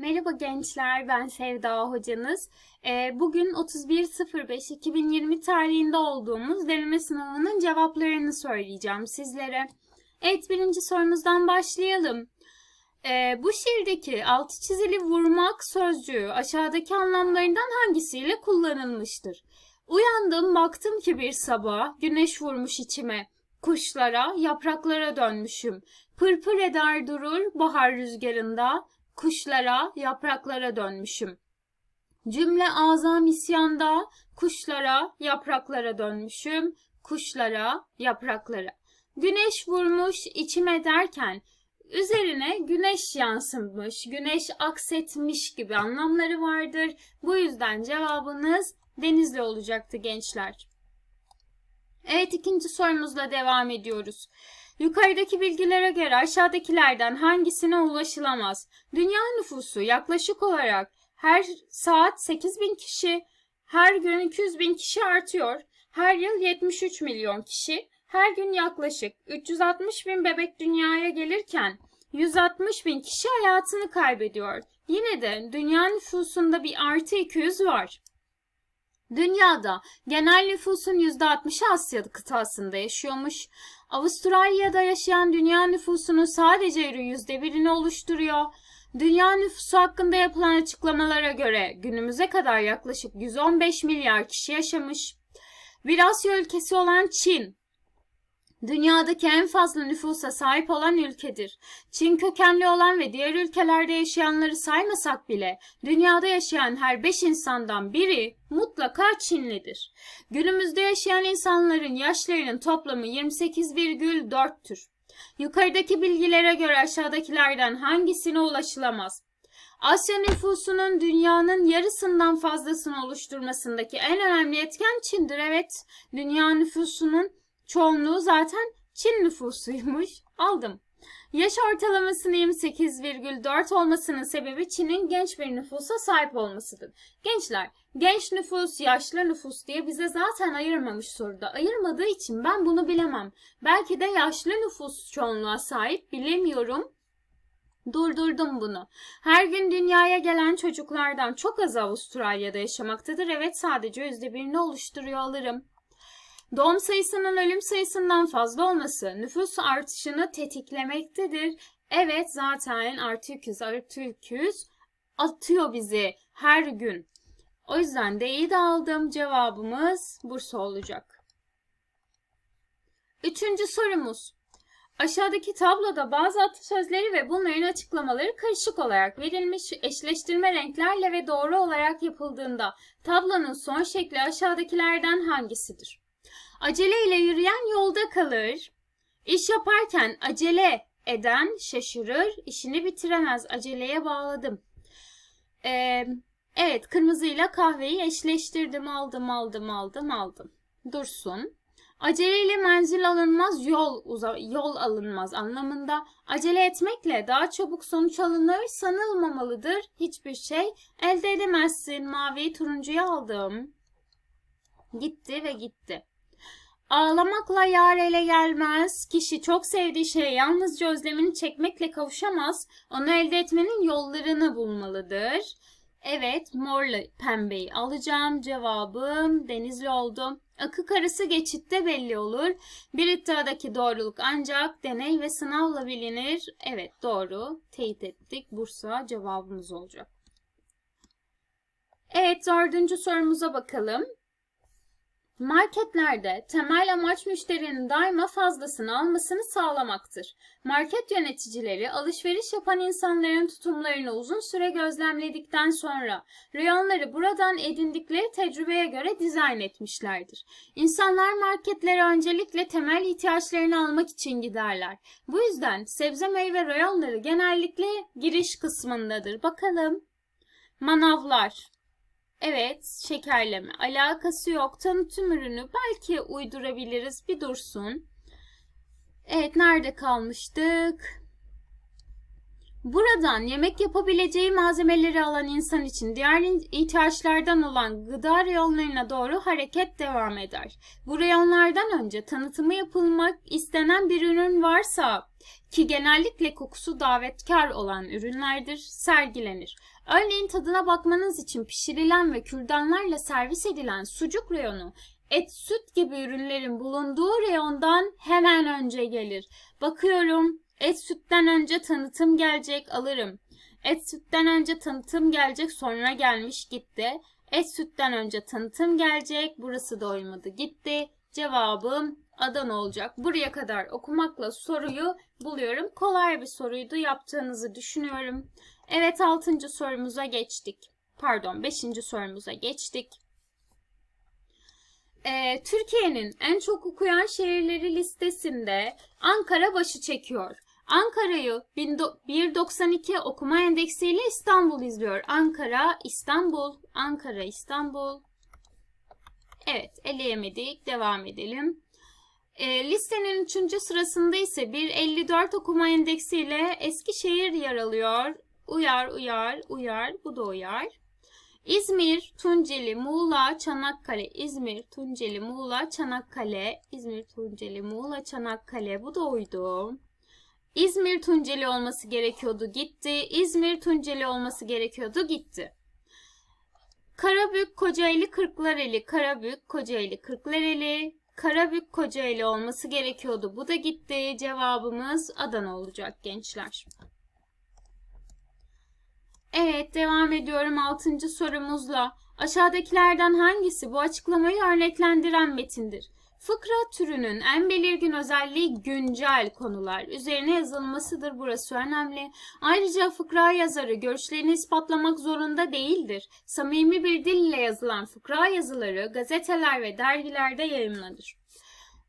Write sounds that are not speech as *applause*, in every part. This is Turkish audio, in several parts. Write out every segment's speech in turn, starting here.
Merhaba gençler, ben Sevda hocanız. Ee, bugün 31.05.2020 tarihinde olduğumuz deneme sınavının cevaplarını söyleyeceğim sizlere. Evet, birinci sorumuzdan başlayalım. Ee, bu şiirdeki altı çizili vurmak sözcüğü aşağıdaki anlamlarından hangisiyle kullanılmıştır? Uyandım, baktım ki bir sabah güneş vurmuş içime. Kuşlara, yapraklara dönmüşüm. Pırpır eder durur bahar rüzgarında, kuşlara, yapraklara dönmüşüm. Cümle azam isyanda, kuşlara, yapraklara dönmüşüm, kuşlara, yapraklara. Güneş vurmuş içime derken üzerine güneş yansımış, güneş aksetmiş gibi anlamları vardır. Bu yüzden cevabınız denizli olacaktı gençler. Evet ikinci sorumuzla devam ediyoruz. Yukarıdaki bilgilere göre aşağıdakilerden hangisine ulaşılamaz? Dünya nüfusu yaklaşık olarak her saat 8 bin kişi, her gün 200 bin kişi artıyor. Her yıl 73 milyon kişi, her gün yaklaşık 360 bin bebek dünyaya gelirken 160 bin kişi hayatını kaybediyor. Yine de dünya nüfusunda bir artı 200 var. Dünyada genel nüfusun %60'ı Asya kıtasında yaşıyormuş. Avustralya'da yaşayan dünya nüfusunun sadece %1'ini oluşturuyor. Dünya nüfusu hakkında yapılan açıklamalara göre günümüze kadar yaklaşık 115 milyar kişi yaşamış. Bir Asya ülkesi olan Çin, dünyadaki en fazla nüfusa sahip olan ülkedir. Çin kökenli olan ve diğer ülkelerde yaşayanları saymasak bile dünyada yaşayan her 5 insandan biri mutlaka Çinlidir. Günümüzde yaşayan insanların yaşlarının toplamı 28,4'tür. Yukarıdaki bilgilere göre aşağıdakilerden hangisine ulaşılamaz? Asya nüfusunun dünyanın yarısından fazlasını oluşturmasındaki en önemli etken Çin'dir. Evet, dünya nüfusunun çoğunluğu zaten Çin nüfusuymuş. *laughs* Aldım. Yaş ortalamasının 28,4 olmasının sebebi Çin'in genç bir nüfusa sahip olmasıdır. Gençler, genç nüfus, yaşlı nüfus diye bize zaten ayırmamış soruda. Ayırmadığı için ben bunu bilemem. Belki de yaşlı nüfus çoğunluğa sahip bilemiyorum. Durdurdum bunu. Her gün dünyaya gelen çocuklardan çok az Avustralya'da yaşamaktadır. Evet sadece %1'ini oluşturuyor alırım. Doğum sayısının ölüm sayısından fazla olması nüfus artışını tetiklemektedir. Evet zaten artı 200 artı 200 atıyor bizi her gün. O yüzden D'yi de aldım. Cevabımız Bursa olacak. Üçüncü sorumuz. Aşağıdaki tabloda bazı atasözleri ve bunların açıklamaları karışık olarak verilmiş eşleştirme renklerle ve doğru olarak yapıldığında tablonun son şekli aşağıdakilerden hangisidir? Acele ile yürüyen yolda kalır. İş yaparken acele eden şaşırır, işini bitiremez. Aceleye bağladım. Ee, evet, kırmızıyla kahveyi eşleştirdim, aldım, aldım, aldım, aldım. Dursun. Aceleyle menzil alınmaz, yol uza yol alınmaz anlamında. Acele etmekle daha çabuk sonuç alınır, sanılmamalıdır. Hiçbir şey elde edemezsin. Maviyi turuncuya aldım. Gitti ve gitti. Ağlamakla yar ele gelmez. Kişi çok sevdiği şeye yalnızca özlemini çekmekle kavuşamaz. Onu elde etmenin yollarını bulmalıdır. Evet, morla pembeyi alacağım. Cevabım denizli oldu. Akı karısı geçitte belli olur. Bir iddiadaki doğruluk ancak deney ve sınavla bilinir. Evet doğru. Teyit ettik. Bursa cevabımız olacak. Evet dördüncü sorumuza bakalım. Marketlerde temel amaç müşterinin daima fazlasını almasını sağlamaktır. Market yöneticileri alışveriş yapan insanların tutumlarını uzun süre gözlemledikten sonra reyonları buradan edindikleri tecrübeye göre dizayn etmişlerdir. İnsanlar marketlere öncelikle temel ihtiyaçlarını almak için giderler. Bu yüzden sebze meyve reyonları genellikle giriş kısmındadır. Bakalım. Manavlar, Evet, şekerleme. Alakası yok. Tanıtım ürünü belki uydurabiliriz. Bir dursun. Evet, nerede kalmıştık? Buradan yemek yapabileceği malzemeleri alan insan için diğer ihtiyaçlardan olan gıda reyonlarına doğru hareket devam eder. Bu reyonlardan önce tanıtımı yapılmak istenen bir ürün varsa ki genellikle kokusu davetkar olan ürünlerdir, sergilenir. Örneğin tadına bakmanız için pişirilen ve kürdanlarla servis edilen sucuk reyonu et, süt gibi ürünlerin bulunduğu reyondan hemen önce gelir. Bakıyorum et sütten önce tanıtım gelecek alırım. Et sütten önce tanıtım gelecek sonra gelmiş gitti. Et sütten önce tanıtım gelecek burası da uymadı gitti. Cevabım Adana olacak. Buraya kadar okumakla soruyu buluyorum. Kolay bir soruydu yaptığınızı düşünüyorum. Evet 6. sorumuza geçtik. Pardon 5. sorumuza geçtik. Ee, Türkiye'nin en çok okuyan şehirleri listesinde Ankara başı çekiyor. Ankara'yı 1.92 okuma endeksiyle İstanbul izliyor. Ankara, İstanbul, Ankara, İstanbul. Evet, eleyemedik. Devam edelim. E, listenin 3. sırasında ise 1.54 okuma endeksiyle Eskişehir yer alıyor. Uyar, uyar, uyar. Bu da uyar. İzmir, Tunceli, Muğla, Çanakkale. İzmir, Tunceli, Muğla, Çanakkale. İzmir, Tunceli, Muğla, Çanakkale. Bu da uydu. İzmir Tunceli olması gerekiyordu gitti. İzmir Tunceli olması gerekiyordu gitti. Karabük Kocaeli Kırklareli Karabük Kocaeli Kırklareli Karabük Kocaeli olması gerekiyordu. Bu da gitti. Cevabımız Adana olacak gençler. Evet devam ediyorum 6. sorumuzla. Aşağıdakilerden hangisi bu açıklamayı örneklendiren metindir? Fıkra türünün en belirgin özelliği güncel konular üzerine yazılmasıdır. Burası önemli. Ayrıca fıkra yazarı görüşlerini ispatlamak zorunda değildir. Samimi bir dille yazılan fıkra yazıları gazeteler ve dergilerde yayımlanır.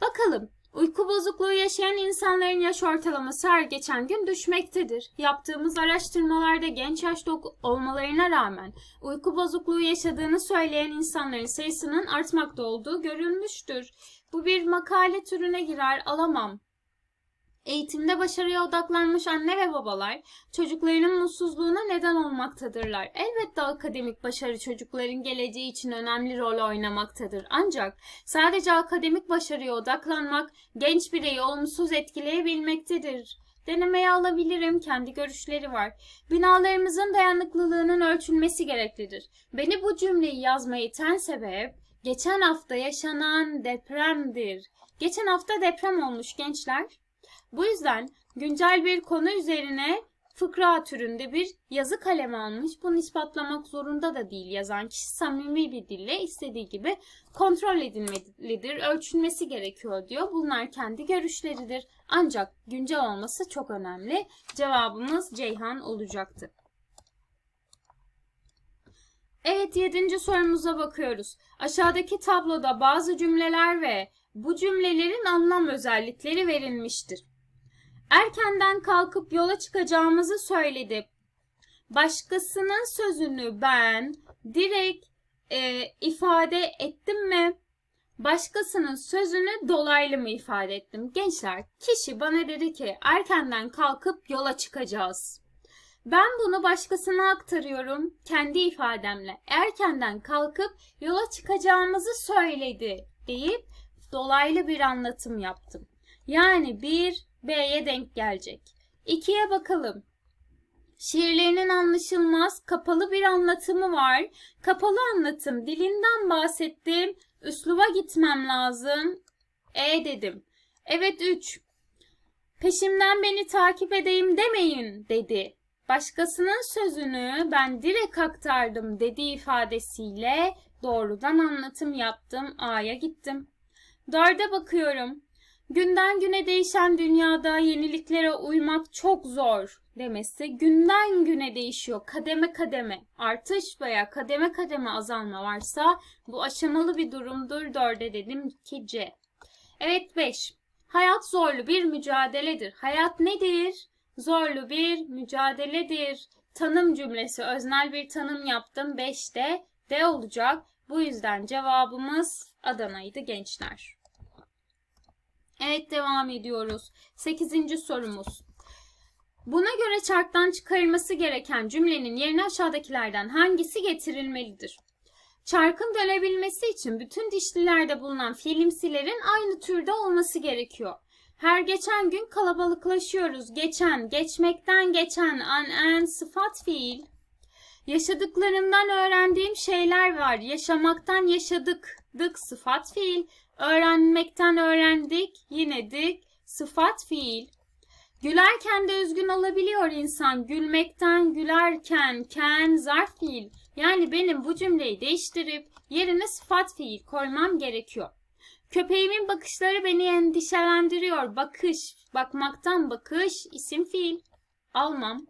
Bakalım Uyku bozukluğu yaşayan insanların yaş ortalaması her geçen gün düşmektedir. Yaptığımız araştırmalarda genç yaşta olmalarına rağmen uyku bozukluğu yaşadığını söyleyen insanların sayısının artmakta olduğu görülmüştür. Bu bir makale türüne girer alamam. Eğitimde başarıya odaklanmış anne ve babalar çocuklarının mutsuzluğuna neden olmaktadırlar. Elbette akademik başarı çocukların geleceği için önemli rol oynamaktadır. Ancak sadece akademik başarıya odaklanmak genç bireyi olumsuz etkileyebilmektedir. Denemeye alabilirim. Kendi görüşleri var. Binalarımızın dayanıklılığının ölçülmesi gereklidir. Beni bu cümleyi yazmaya iten sebep geçen hafta yaşanan depremdir. Geçen hafta deprem olmuş gençler. Bu yüzden güncel bir konu üzerine fıkra türünde bir yazı kalemi almış. Bunu ispatlamak zorunda da değil yazan kişi samimi bir dille istediği gibi kontrol edilmelidir, ölçülmesi gerekiyor diyor. Bunlar kendi görüşleridir. Ancak güncel olması çok önemli. Cevabımız Ceyhan olacaktı. Evet yedinci sorumuza bakıyoruz. Aşağıdaki tabloda bazı cümleler ve bu cümlelerin anlam özellikleri verilmiştir. Erkenden kalkıp yola çıkacağımızı söyledi. Başkasının sözünü ben direkt e, ifade ettim mi? Başkasının sözünü dolaylı mı ifade ettim? Gençler, kişi bana dedi ki erkenden kalkıp yola çıkacağız. Ben bunu başkasına aktarıyorum kendi ifademle. Erkenden kalkıp yola çıkacağımızı söyledi deyip dolaylı bir anlatım yaptım. Yani bir B'ye denk gelecek. 2'ye bakalım. Şiirlerinin anlaşılmaz, kapalı bir anlatımı var. Kapalı anlatım, dilinden bahsettim. Üsluba gitmem lazım. E dedim. Evet 3. Peşimden beni takip edeyim demeyin dedi. Başkasının sözünü ben direkt aktardım dediği ifadesiyle doğrudan anlatım yaptım. A'ya gittim. Dörde bakıyorum. Günden güne değişen dünyada yeniliklere uymak çok zor demesi günden güne değişiyor. Kademe kademe artış veya kademe kademe azalma varsa bu aşamalı bir durumdur. Dörde dedim ki C. Evet 5. Hayat zorlu bir mücadeledir. Hayat nedir? Zorlu bir mücadeledir. Tanım cümlesi öznel bir tanım yaptım. 5'te D olacak. Bu yüzden cevabımız Adana'ydı gençler. Evet devam ediyoruz. Sekizinci sorumuz. Buna göre çarktan çıkarılması gereken cümlenin yerine aşağıdakilerden hangisi getirilmelidir? Çarkın dönebilmesi için bütün dişlilerde bulunan fiilimsilerin aynı türde olması gerekiyor. Her geçen gün kalabalıklaşıyoruz. Geçen, geçmekten geçen, an, en, sıfat fiil. Yaşadıklarımdan öğrendiğim şeyler var. Yaşamaktan yaşadık, dık, sıfat fiil. Öğrenmekten öğrendik, yine dik, sıfat fiil. Gülerken de üzgün olabiliyor insan. Gülmekten gülerken, ken, zarf fiil. Yani benim bu cümleyi değiştirip yerine sıfat fiil koymam gerekiyor. Köpeğimin bakışları beni endişelendiriyor. Bakış, bakmaktan bakış, isim fiil. Almam.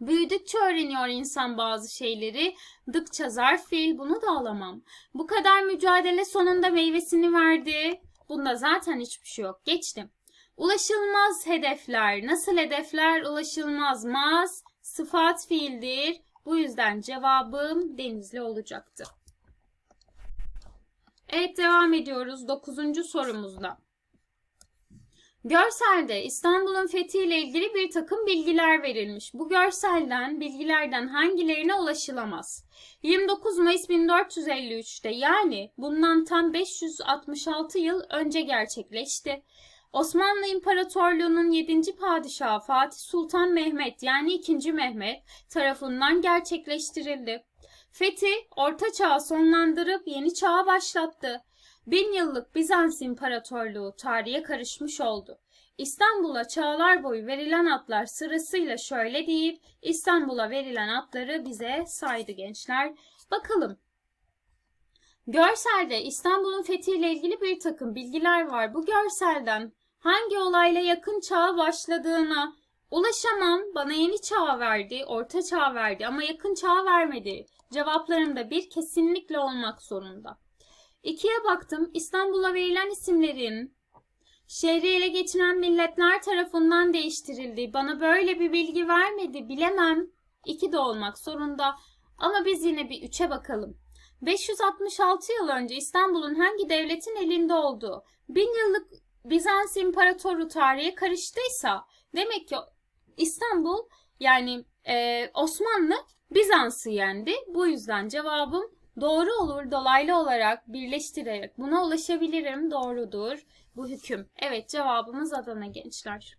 Büyüdükçe öğreniyor insan bazı şeyleri. Dıkça zarf fiil bunu da alamam. Bu kadar mücadele sonunda meyvesini verdi. Bunda zaten hiçbir şey yok. Geçtim. Ulaşılmaz hedefler. Nasıl hedefler? Ulaşılmaz maz. Sıfat fiildir. Bu yüzden cevabım denizli olacaktı. Evet devam ediyoruz 9. sorumuzda. Görselde İstanbul'un fethiyle ilgili bir takım bilgiler verilmiş. Bu görselden bilgilerden hangilerine ulaşılamaz? 29 Mayıs 1453'te yani bundan tam 566 yıl önce gerçekleşti. Osmanlı İmparatorluğu'nun 7. padişahı Fatih Sultan Mehmet yani 2. Mehmet tarafından gerçekleştirildi. Fethi Orta Çağ'ı sonlandırıp yeni çağa başlattı. Bin yıllık Bizans İmparatorluğu tarihe karışmış oldu. İstanbul'a çağlar boyu verilen atlar sırasıyla şöyle deyip İstanbul'a verilen atları bize saydı gençler. Bakalım. Görselde İstanbul'un fethiyle ilgili bir takım bilgiler var. Bu görselden hangi olayla yakın çağa başladığına ulaşamam. Bana yeni çağ verdi, orta çağ verdi ama yakın çağ vermedi. Cevaplarımda bir kesinlikle olmak zorunda. İkiye baktım. İstanbul'a verilen isimlerin şehri ele geçiren milletler tarafından değiştirildi. Bana böyle bir bilgi vermedi. Bilemem. İki de olmak zorunda. Ama biz yine bir üçe bakalım. 566 yıl önce İstanbul'un hangi devletin elinde olduğu, bin yıllık Bizans İmparatoru tarihe karıştıysa demek ki İstanbul yani e, Osmanlı Bizans'ı yendi. Bu yüzden cevabım doğru olur. Dolaylı olarak birleştirerek buna ulaşabilirim. Doğrudur bu hüküm. Evet cevabımız Adana gençler.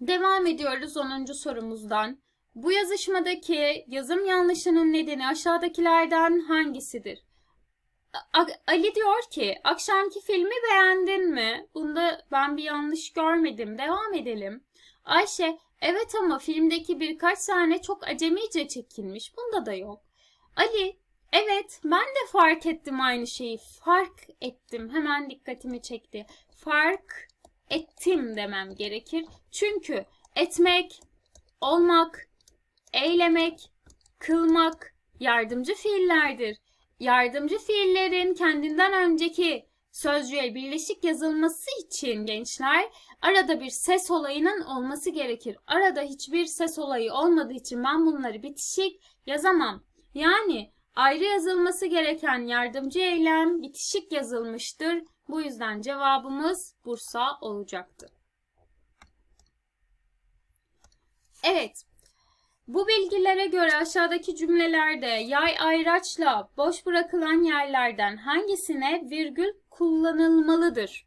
Devam ediyoruz 10. sorumuzdan. Bu yazışmadaki yazım yanlışının nedeni aşağıdakilerden hangisidir? Ali diyor ki akşamki filmi beğendin mi? Bunda ben bir yanlış görmedim. Devam edelim. Ayşe evet ama filmdeki birkaç sahne çok acemice çekilmiş. Bunda da yok. Ali evet ben de fark ettim aynı şeyi. Fark ettim. Hemen dikkatimi çekti. Fark ettim demem gerekir. Çünkü etmek, olmak, eylemek, kılmak yardımcı fiillerdir. Yardımcı fiillerin kendinden önceki sözcüğe birleşik yazılması için gençler arada bir ses olayının olması gerekir. Arada hiçbir ses olayı olmadığı için ben bunları bitişik yazamam. Yani ayrı yazılması gereken yardımcı eylem bitişik yazılmıştır. Bu yüzden cevabımız Bursa olacaktı. Evet, bu bilgilere göre aşağıdaki cümlelerde yay ayraçla boş bırakılan yerlerden hangisine virgül kullanılmalıdır?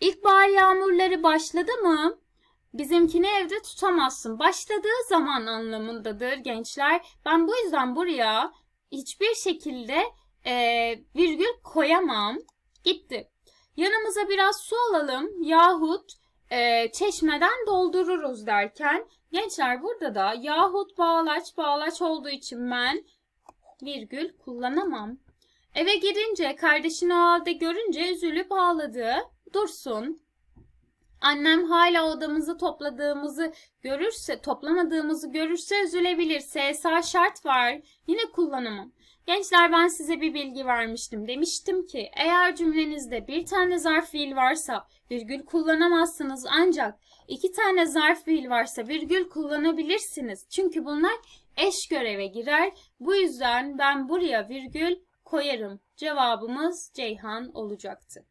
İlkbahar yağmurları başladı mı? Bizimkini evde tutamazsın. Başladığı zaman anlamındadır gençler. Ben bu yüzden buraya hiçbir şekilde e, virgül koyamam. Gitti. Yanımıza biraz su alalım yahut e, çeşmeden doldururuz derken gençler burada da yahut bağlaç bağlaç olduğu için ben virgül kullanamam. Eve girince kardeşini o halde görünce üzülüp ağladı. Dursun. Annem hala odamızı topladığımızı görürse, toplamadığımızı görürse üzülebilir. SSA şart var. Yine kullanamam. Gençler ben size bir bilgi vermiştim. Demiştim ki eğer cümlenizde bir tane zarf fiil varsa virgül kullanamazsınız ancak iki tane zarf fiil varsa virgül kullanabilirsiniz. Çünkü bunlar eş göreve girer. Bu yüzden ben buraya virgül koyarım. Cevabımız Ceyhan olacaktı.